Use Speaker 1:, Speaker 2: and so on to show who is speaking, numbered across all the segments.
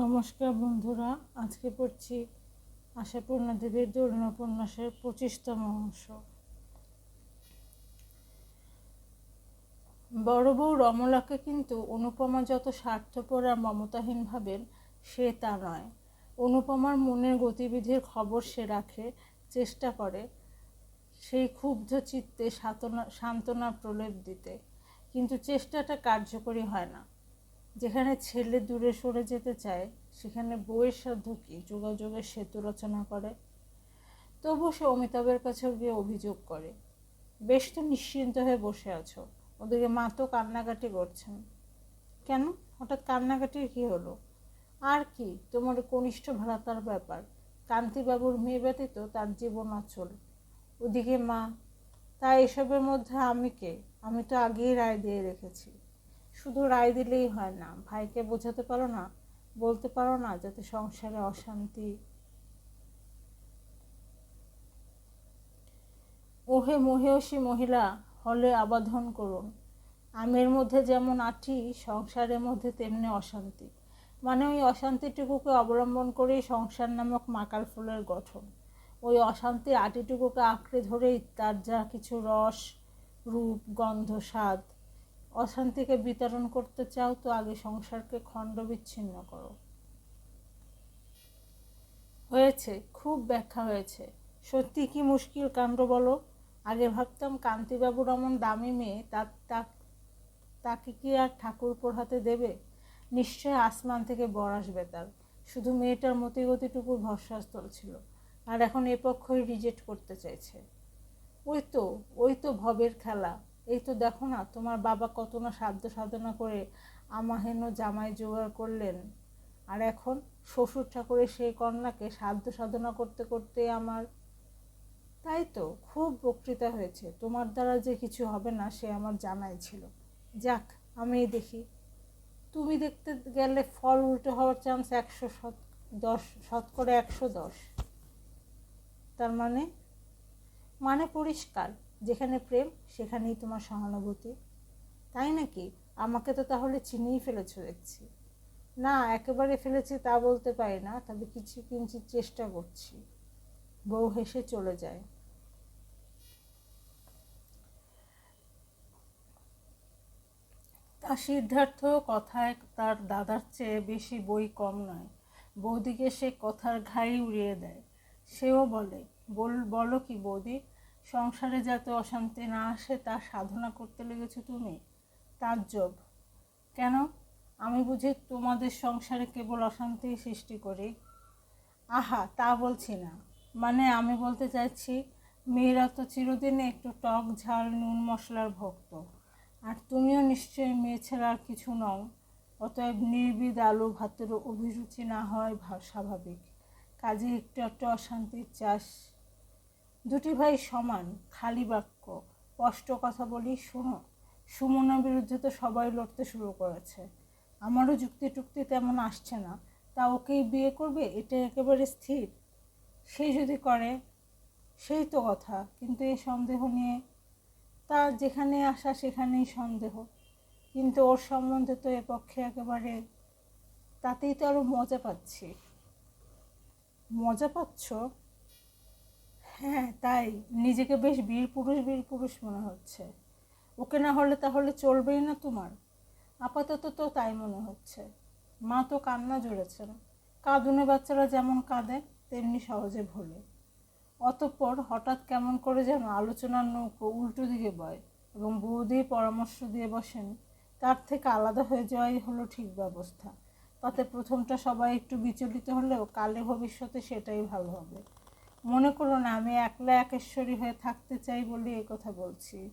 Speaker 1: নমস্কার বন্ধুরা, আজকে পড়ছি আশাপূর্ণা দেবীর দরুণ উপন্যাসের পঁচিশতম অংশ। বড় বউ রমলাকে কিন্তু অনুপমা যত স্বার্থপর আর মমতাহীন ভাবেন, সে তা নয়। অনুপমার মনের গতিবিধির খবর সে রাখে, চেষ্টা করে সেই ক্ষুব্ধ চিত্তে সান্ত্বনা প্রলেপ দিতে। কিন্তু চেষ্টাটা কার্যকরী হয় না। যেখানে ছেলে দূরে সরে যেতে চায়, সেখানে বউয়ের সাধ্য কি যোগাযোগের সেতু রচনা করে? তবু সে অমিতাভের কাছেও গিয়ে অভিযোগ করে, বেশ তো নিশ্চিন্ত হয়ে বসে আছো, ওদিকে মা তো কান্নাকাটি করছেন। কেন? হঠাৎ কান্নাকাটির কি হলো? আর কি? তোমার কনিষ্ঠ ভ্রাতার ব্যাপার। কান্তিবাবুর মেয়ে ব্যতীত তার জীবন অচল। ওদিকে মা, তা এসবের মধ্যে আমি কে? আমি তো আগেই রায় দিয়ে রেখেছি। শুধু রায় দিলেই হয় না, ভাইকে বোঝাতে পারো না, বলতে পারো না যাতে সংসারে অশান্তি। ওহে মহেয়সী মহিলা, হলে আবাধন করুন। আমের মধ্যে যেমন আটি সংসারের মধ্যে তেমনি অশান্তি। মানে ওই অশান্তিটুকুকে অবলম্বন করেই সংসার নামক মাকাল ফুলের গঠন। ওই অশান্তির আটিটুকুকে আঁকড়ে ধরেই তার যা কিছু রস, রূপ, গন্ধ, স্বাদ অশান্তিকে বিতরণ করতে চাও, তো আগে সংসারকে খণ্ড বিচ্ছিন্ন করো। হয়েছে, খুব ব্যাখ্যা হয়েছে। সত্যি কি মুশকিল কাণ্ড বলো? আগে ভাবতাম কান্তিবাবুর এমন দামি মেয়ে তার তাকে কি আর ঠাকুরপুর হাতে দেবে? নিশ্চয় আসমান থেকে বর আসবে তার। শুধু মেয়েটার মতিগতিটুকুর ভরসাস্থল ছিল, আর এখন এ পক্ষই রিজেক্ট করতে চাইছে। ওই তো ওই তো ভবের খেলা। এই তো দেখো না, তোমার বাবা কত না সাধ্য সাধনা করে আমাহেন জামাই জোগাড় করলেন। আর এখন শ্বশুর ঠাকুরের সেই কন্যাকে সাধ্য সাধনা করতে করতে আমার তাই তো খুব বক্তৃতা হয়েছে। তোমার দ্বারা যে কিছু হবে না সে আমার জানাই ছিল। যাক আমি দেখি। তুমি দেখতে গেলে ফল উল্টো হওয়ার চান্স একশো শত, দশ শতকরা একশো দশ। তার মানে মানে পরিষ্কার। যেখানে প্রেম, সেখানেই তোমার সহানুভূতি। তাই নাকি? আমাকে তো তাহলে চিনিয়ে ফেলেছ দেখছি। না, একেবারে ফেলেছি তা বলতে পারি না, তবে কিছু কিঞ্চিত চেষ্টা করছি। বউ হেসে চলে যায়। তা সিদ্ধার্থ কথায় তার দাদার চেয়ে বেশি বই কম নয়। বৌদিকে সে কথার ঘাই উড়িয়ে দেয়। সেও বলে, বল, বলো কি বৌদি সংসারে যাতে অশান্তি না আসে, তা সাধনা করতে লেগেছো তুমি? তাজ্জব। কেন? আমি বুঝি তোমাদের সংসারে কেবল অশান্তি সৃষ্টি করি। আহা, তা বলছি না। মানে আমি বলতে চাইছি, মেয়েরা তো চিরদিনে একটু টক ঝাল, নুন মশলার ভক্ত। আর তুমিও নিশ্চয়ই মেয়ে ছাড়া আর কিছু নও। অতএব নির্বিদ আলু ভাতেরও অভিরুচি না হয় স্বাভাবিক। কাজে একটু একটু অশান্তির চাষ দুটি ভাই সমান, খালি বাক্য, স্পষ্ট কথা বলি, শোনো। সুমনার বিরুদ্ধে তো সবাই লড়তে শুরু করেছে। আমারও যুক্তি টুক্তি তেমন আসছে না। তা ওকেই বিয়ে করবে? এটা একেবারে স্থির। সে যদি করে, সেই তো কথা। কিন্তু এই সন্দেহ নিয়ে, তা যেখানে আসা সেখানেই সন্দেহ। কিন্তু ওর সম্বন্ধে তো এ পক্ষে একেবারে, তাতেই তো আরও মজা পাচ্ছি। মজা পাচ্ছ? হ্যাঁ তাই। নিজেকে বেশ বীর পুরুষ বীর পুরুষ মনে হচ্ছে। ওকে না হলে তাহলে চলবেই না তোমার? আপাতত তো তাই মনে হচ্ছে। মা তো কান্না জুড়েছেন। কাঁদুনে বাচ্চারা যেমন কাঁদে, তেমনি সহজে ভোলে। অতঃপর হঠাৎ কেমন করে যেন আলোচনার নৌকো উল্টো দিকে বয় এবং বৌদি পরামর্শ দিয়ে বসেন, তার থেকে আলাদা হয়ে যাওয়াই হলো ঠিক ব্যবস্থা। তাতে প্রথমটা সবাই একটু বিচলিত হলেও কালে ভবিষ্যতে সেটাই ভালো হবে। মনে করো না, আমি একলা একেশ্বরী হয়ে থাকতে চাই বলে এ কথা বলছি।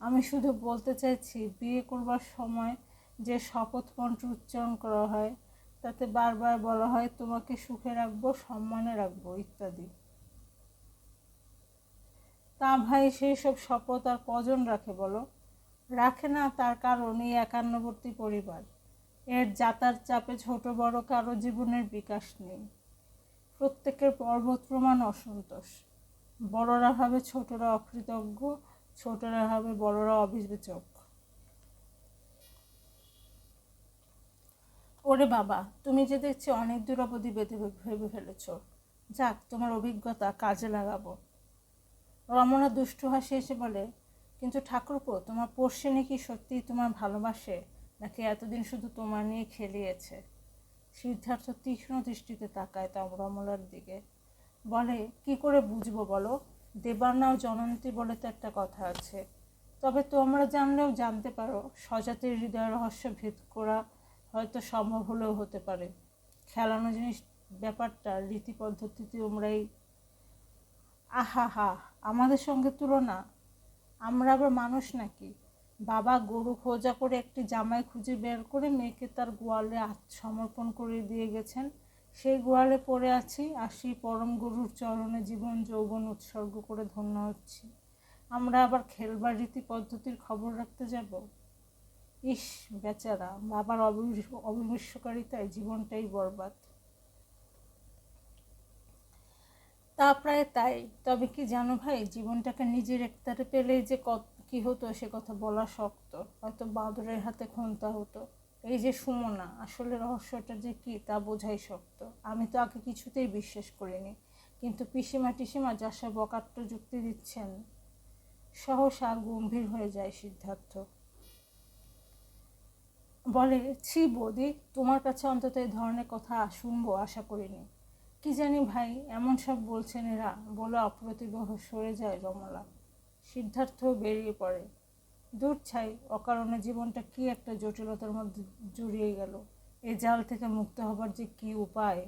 Speaker 1: আমি শুধু বলতে চাইছি, বিয়ে করবার সময় যে শপথ মন্ত্র উচ্চারণ করা হয়, তাতে বারবার বলা হয়, তোমাকে সুখে রাখব, সম্মানে রাখব ইত্যাদি। তা ভাই, সেই সব শপথ আর কজন রাখে বলো? রাখে না, তার কারণ এই একান্নবর্তী পরিবার। এর যাতার চাপে ছোট বড় কারও জীবনের বিকাশ নেই। প্রত্যেকের পর্বত প্রমাণ অসন্তোষ। বড়রা ভাবে ছোটরা অকৃতজ্ঞ, ছোটরা ভাবে বড়রা অবিবেচক। ওরে বাবা, তুমি যে দেখছি অনেক দূর অবধি বেঁধে ভেবে ফেলেছ। যাক, তোমার অভিজ্ঞতা কাজে লাগাবো। রমনা দুষ্টু হাসি এসে বলে, কিন্তু ঠাকুরপো, তোমার পড়শিনি কি সত্যিই তোমার ভালোবাসে? নাকি এতদিন শুধু তোমার নিয়ে খেলিয়েছে? সিদ্ধার্থ তীক্ষ্ণ দৃষ্টিতে তাকায় তা রমলার দিকে। বলে, কি করে বুঝব বলো? দেবান্না ও জনন্তী বলে তো একটা কথা আছে। তবে তোমরা জানলেও জানতে পারো, স্বজাতির হৃদয় রহস্য ভেদ করা হয়তো সম্ভব হলেও হতে পারে। খেলানো জিনিস, ব্যাপারটা, রীতি পদ্ধতিতে তোমরাই আহা হা, আমাদের সঙ্গে তুলনা? আমরা আবার মানুষ নাকি? বাবা গরু খোঁজা করে একটি জামাই খুঁজে বের করে মেয়েকে তার গোয়ালে সমর্পণ করে দিয়ে গেছেন। সেই গোয়ালে পড়ে আছি আর সেই পরম গরুর চরণে জীবন, যৌবন উৎসর্গ করে ধন্য হচ্ছি। আমরা আবার খেলবার রীতি পদ্ধতির খবর রাখতে যাব? ইস বেচারা, বাবার অবিমস্যকারিতায় জীবনটাই বরবাদ। তা প্রায় তাই, তবে কি জানো ভাই, জীবনটাকে নিজের একতারে পেলেই যে কত কী হতো সে কথা বলা শক্ত। হয়তো বাঁদরের হাতে খুনতা হতো। এই যে সুমনা, আসলে রহস্যটা যে কী তা বোঝাই শক্ত। আমি তো আগে কিছুতেই বিশ্বাস করিনি। কিন্তু পিসিমা টিসিমা যার সব অকাট্য যুক্তি দিচ্ছেন, সহসা গম্ভীর হয়ে যায় সিদ্ধার্থ। বলে, ছি বৌদি, তোমার কাছে অন্তত এই ধরনের কথা শুনব, আশা করিনি। কি জানি ভাই, এমন সব বলছেন এরা। বলে অপ্রতিবহ সরে যায় রমলা। সিদ্ধার্থ বেরিয়ে পড়ে। দূর ছাই, অকারণে জীবনটা কি একটা জটিলতার মধ্যে জড়িয়ে গেল। এ জাল থেকে মুক্ত হবার যে কি উপায়?